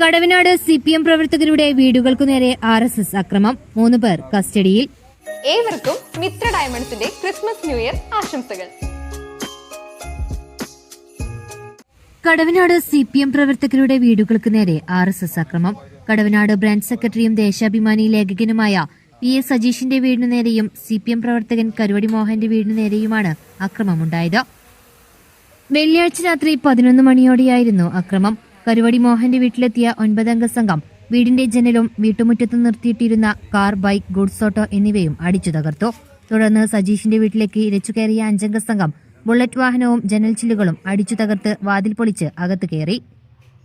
Kadavanad C P M പ്രവർത്തകരുടെ വീടുകൾക്കു നേരെ R S S അക്രമം. മൂന്ന് പേർ കസ്റ്റഡിയിൽ. ഏവർക്കും മിത്ര ഡയമണ്ട്സിന്റെ ക്രിസ്മസ് ന്യൂ ഇയർ ആശംസകൾ. കടവനാട് സി പി എം പ്രവർത്തകരുടെ വീടുകൾക്ക് നേരെ ആർ എസ് എസ് അക്രമം. കടവനാട് ബ്രാഞ്ച് സെക്രട്ടറിയും ദേശാഭിമാനി ലേഖകനുമായ പി എ സജീഷിന്റെ വീടിനു നേരെയും സി പി എം പ്രവർത്തകൻ കരുവടി മോഹന്റെ വീടിനു നേരെയുമാണ് അക്രമമുണ്ടായത്. വെള്ളിയാഴ്ച രാത്രി പതിനൊന്ന് മണിയോടെയായിരുന്നു അക്രമം. കരുവടി മോഹന്റെ വീട്ടിലെത്തിയ ഒൻപതംഗ സംഘം വീടിന്റെ ജനലും വീട്ടുമുറ്റത്ത് നിർത്തിയിട്ടിരുന്ന കാർ ബൈക്ക് ഗുഡ്സ് ഓട്ടോ എന്നിവയും അടിച്ചു തകർത്തു. തുടർന്ന് സജീഷിന്റെ വീട്ടിലേക്ക് ഇരച്ചു കയറിയ അഞ്ചംഗ സംഘം ബുള്ളറ്റ് വാഹനവും ജനൽ ചില്ലുകളും അടിച്ചു തകർത്ത് വാതിൽ പൊളിച്ച് അകത്ത് കയറി.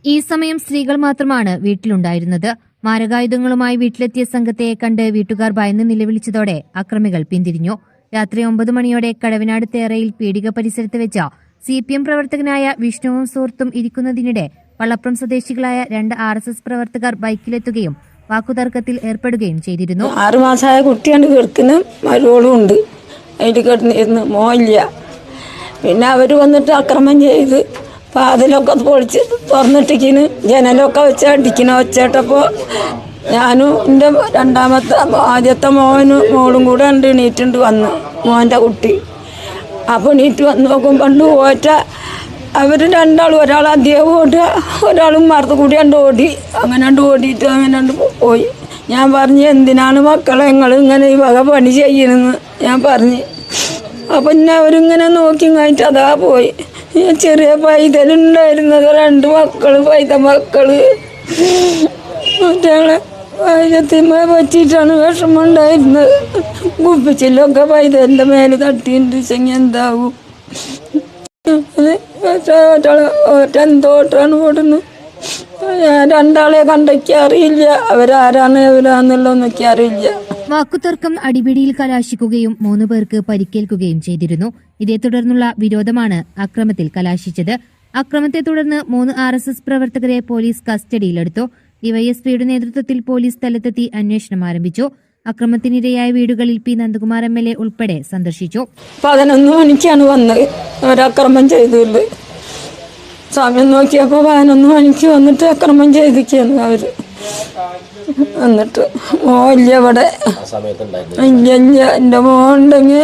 ഈ സമയം സ്ത്രീകൾ മാത്രമാണ് വീട്ടിലുണ്ടായിരുന്നത്. മാരകായുധങ്ങളുമായി വീട്ടിലെത്തിയ സംഘത്തെ കണ്ട് വീട്ടുകാർ ഭയന്ന് നിലവിളിച്ചതോടെ അക്രമികൾ പിന്തിരിഞ്ഞു. രാത്രി ഒമ്പത് മണിയോടെ കടവനാട് തേറയിൽ പീടിക പരിസരത്ത് വെച്ച സി പി എം പ്രവർത്തകനായ വിഷ്ണുവും സുഹൃത്തും ഇരിക്കുന്നതിനിടെ വള്ളപ്രം സ്വദേശികളായ രണ്ട് ആർ എസ് എസ് പ്രവർത്തകർ ബൈക്കിലെത്തുകയും വാക്കുതർക്കത്തിൽ ഏർപ്പെടുകയും ചെയ്തിരുന്നു. ആറുമാസമായ കുട്ടിയാണ് കിടക്കുന്ന മരുവോളും ഉണ്ട്. അതിൽ കിടന്നിരുന്ന് മോയില്ല. പിന്നെ അവർ വന്നിട്ട് അക്രമം ചെയ്ത് പാതിലൊക്കെ പൊളിച്ച് തുറന്നിട്ടിക്കിന് ജനലൊക്കെ വെച്ച് അടിക്കണ വെച്ചേട്ടപ്പോൾ ഞാനും എന്റെ രണ്ടാമത്തെ ആദ്യത്തെ മോനും മോളും കൂടെ ഉണ്ട് എണീറ്റുണ്ട് വന്ന്. മോന്റെ കുട്ടി. അപ്പോൾ എണീറ്റ് വന്ന് നോക്കുമ്പോൾ പണ്ട് പോറ്റ അവർ രണ്ടാളും ഒരാൾ അദ്ദേഹം ഓടുക ഒരാളും മറത്ത് കൂടി കണ്ട് ഓടി. അങ്ങനെ കണ്ട് ഓടിയിട്ട് അങ്ങനെ കണ്ട് പോയി. ഞാൻ പറഞ്ഞു എന്തിനാണ് മക്കളെ നിങ്ങൾ ഇങ്ങനെ ഈ വക പണി ചെയ്യണമെന്ന് ഞാൻ പറഞ്ഞു. അപ്പം പിന്നെ അവരിങ്ങനെ നോക്കി കഴിഞ്ഞിട്ട് അതാ പോയി. ചെറിയ പൈതലുണ്ടായിരുന്നത് രണ്ട് മക്കൾ പൈത മക്കൾ മറ്റേ വൈദ്യത്തിന്മ പറ്റിയിട്ടാണ് വിഷമം ഉണ്ടായിരുന്നത്. കുപ്പിച്ചിലൊക്കെ പൈതലിന്റെ മേലെ തട്ടിയിട്ടുണ്ട് ചെങ്ങി എന്താവും? ഓടുന്നത് ഞാൻ രണ്ടാളെ കണ്ടൊക്കെ അറിയില്ല. അവരാരാണ് എവരാന്നുള്ളതൊന്നൊക്കെ അറിയില്ല. വാക്കുതർക്കം അടിപിടിയിൽ കലാശിക്കുകയും മൂന്ന് പേർക്ക് പരിക്കേൽക്കുകയും ചെയ്തിരുന്നു. ഇതേ തുടർന്നുള്ള വിരോധമാണ് അക്രമത്തിൽ കലാശിച്ചത്. അക്രമത്തെ തുടർന്ന് മൂന്ന് ആർ എസ് എസ് പ്രവർത്തകരെ പോലീസ് കസ്റ്റഡിയിലെടുത്തു. ഡിവൈഎസ്പിയുടെ നേതൃത്വത്തിൽ പോലീസ് സ്ഥലത്തെത്തി അന്വേഷണം ആരംഭിച്ചു. അക്രമത്തിനിരയായ വീടുകളിൽ P Nandakumar M L A ഉൾപ്പെടെ സന്ദർശിച്ചു. പതിനൊന്ന് മണിക്കാണ് വന്നത് അവരക്രമം ചെയ്തില്ല സമയം നോക്കിയപ്പോൾ പതിനൊന്ന് മണിക്ക് വന്നിട്ട് അക്രമം ചെയ്തിരിക്കുകയാണ് അവർ. എന്നിട്ട് മോ ഇല്ല ഇവിടെ. ഇല്ല ഇല്ല എന്റെ മോണ്ടെങ്കിൽ